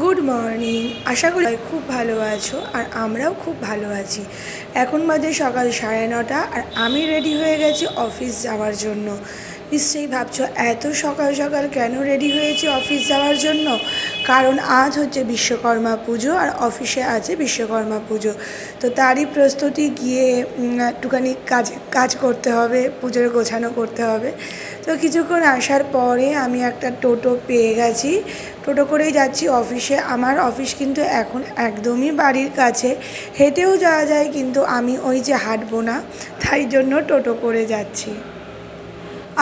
Good morning আশা করি খুব ভালো আছো আর আমরাও খুব ভালো আছি। এখন বাজে সকাল সাড়ে নটা আর আমি রেডি হয়ে গেছি অফিস যাওয়ার জন্য। নিশ্চয়ই ভাবছ, এত সকাল সকাল কেন রেডি হয়েছি অফিস যাওয়ার জন্য? কারণ আজ হচ্ছে বিশ্বকর্মা পুজো আর অফিসে আছে বিশ্বকর্মা পুজো। তো তারই প্রস্তুতি গিয়ে একটুখানি কাজ কাজ করতে হবে, পুজোর গোছানো করতে হবে। তো কিছুক্ষণ আসার পরে আমি একটা টোটো পেয়ে গেছি। টোটো করেই যাচ্ছি অফিসে আমার অফিস কিন্তু এখন একদমই বাড়ির কাছে। হেঁটেও যাওয়া যায়, কিন্তু আমি ওই যে হাঁটবো না, তাই জন্য টোটো করে যাচ্ছি।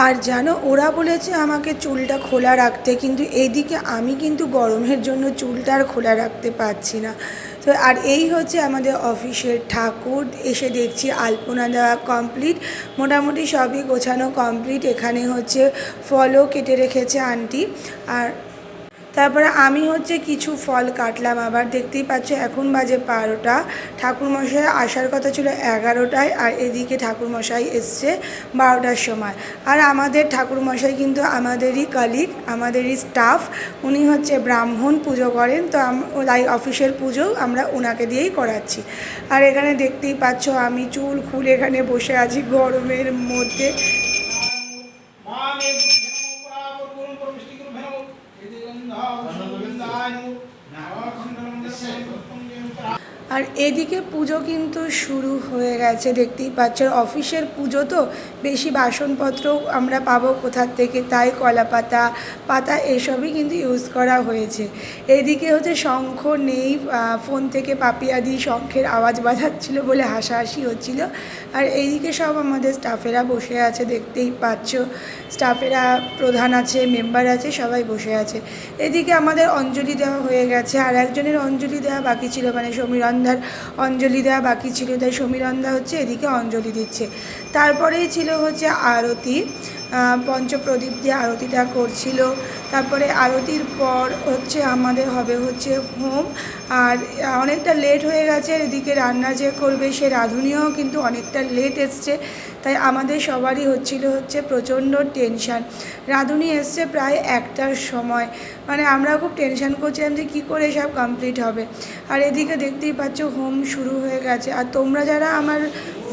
আর জানো, ওরা বলেছে আমাকে চুলটা খোলা রাখতে, কিন্তু এইদিকে আমি কিন্তু গরমের জন্য চুলটা আর খোলা রাখতে পারছি না। তো আর এই হচ্ছে আমাদের অফিসের ঠাকুর, এসে দেখছি আলপনা দেওয়া কমপ্লিট মোটামুটি সবই গোছানো কমপ্লিট এখানে হচ্ছে ফলও কেটে রেখেছে আন্টি। আর তারপরে আমি হচ্ছে কিছু ফল কাটলাম। আবার দেখতেই পাচ্ছ এখন বাজে বারোটা। ঠাকুরমশাই আসার কথা ছিল এগারোটায় আর এদিকে ঠাকুরমশাই এসছে বারোটার সময়। আর আমাদের ঠাকুরমশাই কিন্তু আমাদেরই কালিগ আমাদেরই স্টাফ উনি হচ্ছে ব্রাহ্মণ পুজো করেন, তো তাই অফিসের পুজো আমরা ওনাকে দিয়েই করাচ্ছি। আর এখানে দেখতেই পাচ্ছ আমি চুল খুলে এখানে বসে আছি গরমের মধ্যে। Yeah. আর এদিকে পুজো কিন্তু শুরু হয়ে গেছে, দেখতেই পাচ্ছ অফিসের পুজো তো বেশি বাসনপত্র আমরা পাবো কোথার থেকে, তাই কলা পাতা পাতা এসবই কিন্তু ইউজ করা হয়েছে। এদিকে হচ্ছে শঙ্খ নেই ফোন থেকে পাপিয়া দিয়ে শঙ্খের আওয়াজ বাজাচ্ছিল বলে হাসাহাসি হচ্ছিল। আর এইদিকে সব আমাদের স্টাফেরা বসে আছে, দেখতেই পাচ্ছ। স্টাফেরা প্রধান আছে মেম্বার আছে, সবাই বসে আছে। এদিকে আমাদের অঞ্জলি দেওয়া হয়ে গেছে, আর একজনের অঞ্জলি দেওয়া বাকি ছিল মানে সমীরন্ধার অঞ্জলি দেওয়া বাকি ছিল, তাই সমীরন্ধা হচ্ছে এদিকে অঞ্জলি দিচ্ছে। তারপরেই ছিল হচ্ছে আরতি পঞ্চপ্রদীপ দিয়ে আরতিটা করছিল। তারপরে আরতির পর হচ্ছে আমাদের হবে হচ্ছে হোম। আর অনেকটা লেট হয়ে গেছে, এদিকে রান্না যে করবে সে রাঁধুনিও কিন্তু অনেকটা লেট এসছে। তাই আমাদের সবারই হচ্ছিল হচ্ছে প্রচণ্ড টেনশান রাঁধুনি এসছে প্রায় একটার সময়। মানে আমরা খুব টেনশান করছিলাম যে কী করে সব কমপ্লিট হবে। আর এদিকে দেখতেই পাচ্ছ হোম শুরু হয়ে গেছে। আর তোমরা যারা আমার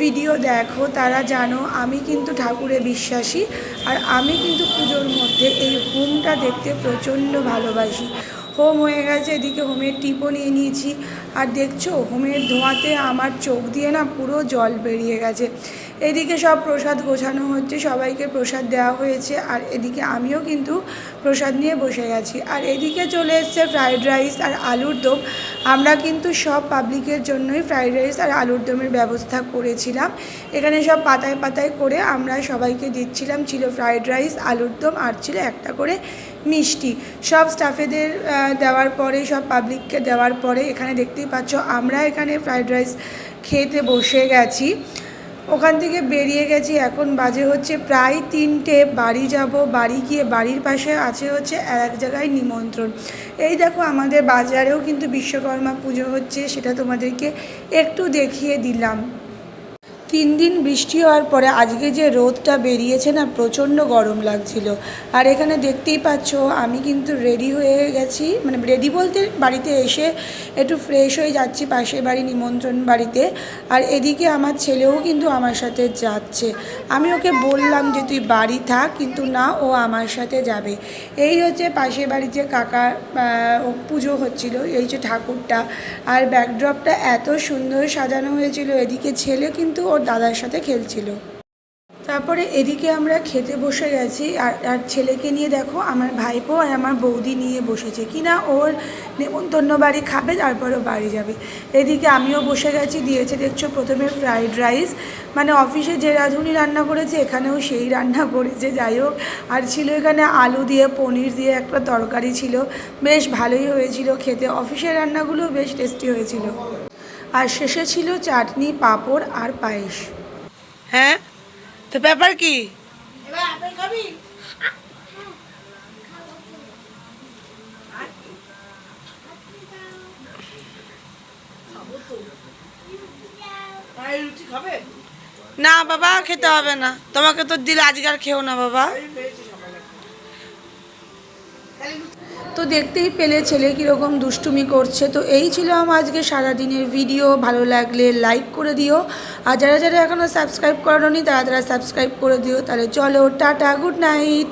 ভিডিও দেখো, তারা জানো আমি কিন্তু ঠাকুরে বিশ্বাসী। আর আমি কিন্তু পুজোর মধ্যে এই হোমটা দেখতে প্রচণ্ড ভালোবাসি। হোম হয়ে গেছে, এদিকে হোমের টিপও নিয়ে নিয়েছি। আর দেখছ, হোমের ধোঁয়াতে আমার চোখ দিয়ে না পুরো জল বেরিয়ে গেছে। এদিকে সব প্রসাদ গোছানো হচ্ছে, সবাইকে প্রসাদ দেওয়া হয়েছে। আর এদিকে আমিও কিন্তু প্রসাদ নিয়ে বসে গেছি। আর এদিকে চলে এসছে ফ্রাইড রাইস আর আলুর দম। আমরা কিন্তু সব পাবলিকের জন্যই ফ্রাইড রাইস আর আলুর দমের ব্যবস্থা করেছিলাম। এখানে সব পাতায় পাতায় করে আমরা সবাইকে দিচ্ছিলাম, ছিল ফ্রাইড রাইস আলুর দম, আর ছিল একটা করে মিষ্টি। সব স্টাফেদের দেওয়ার পরে, সব পাবলিককে দেওয়ার পরে এখানে দেখতেই পাচ্ছ আমরা এখানে ফ্রাইড রাইস খেতে বসে গেছি। ওখান থেকে বেরিয়ে গেছি। এখন বাজে হচ্ছে প্রায় তিনটে। বাড়ি যাব। বাড়ি গিয়ে বাড়ির পাশে আছে হচ্ছে এক জায়গায় নিমন্ত্রণ। এই দেখো আমাদের বাজারেও কিন্তু বিশ্বকর্মা পুজো হচ্ছে, সেটা তোমাদেরকে একটু দেখিয়ে দিলাম। তিন দিন বৃষ্টি হওয়ার পরে আজকে যে রোদটা বেরিয়েছে না, প্রচণ্ড গরম লাগছিল। আর এখানে দেখতেই পাচ্ছ, আমি কিন্তু রেডি হয়ে গেছি মানে রেডি বলতে বাড়িতে এসে একটু ফ্রেশ হয়ে যাচ্ছি, পাশের বাড়ি নিমন্ত্রণ বাড়িতে। আর এদিকে আমার ছেলেও কিন্তু আমার সাথে যাচ্ছে। আমি ওকে বললাম যে, তুই বাড়ি থাক, কিন্তু না, ও আমার সাথে যাবে। এই হচ্ছে পাশের বাড়ির যে কাকা পুজো হচ্ছিল, এই যে ঠাকুরটা। আর ব্যাকড্রপটা এত সুন্দর সাজানো হয়েছিল। এদিকে ছেলে কিন্তু ওর দাদার সাথে খেলছিল। তারপরে এদিকে আমরা খেতে বসে গেছি আর আর ছেলেকে নিয়ে দেখো, আমার ভাইপো আর আমার বৌদি নিয়ে বসেছে। কিনা ওর নেমন্তন্ন বাড়ি খাবে, তারপরে ও বাড়ি যাবে। এদিকে আমিও বসে গেছি, দিয়েছে দেখছ প্রথমে ফ্রাইড রাইস। মানে অফিসে যে রাঁধুনি রান্না করেছে, এখানেও সেই রান্না করেছে। যাই হোক, আর ছিল এখানে আলু দিয়ে, পনির দিয়ে একটা তরকারি ছিল। বেশ ভালোই হয়েছিল খেতে। অফিসের রান্নাগুলো বেশ টেস্টি হয়েছিল। আর শেষে ছিল চাটনি পাঁপড় আর পায়েস। হ্যাঁ? তো ব্যাপার কি? না বাবা খেতে হবে না। তোমাকে তো দিল আজকে আর খেও না বাবা। তো দেখতেই পেলে ছেলে কীরকম দুষ্টুমি করছে। তো এই ছিল আমার আজকে সারাদিনের ভিডিও ভালো লাগলে লাইক করে দিও। আর যারা যারা এখনও সাবস্ক্রাইব করানো নি তারা তারা সাবস্ক্রাইব করে দিও। তাহলে চলো, টাটা গুড নাইট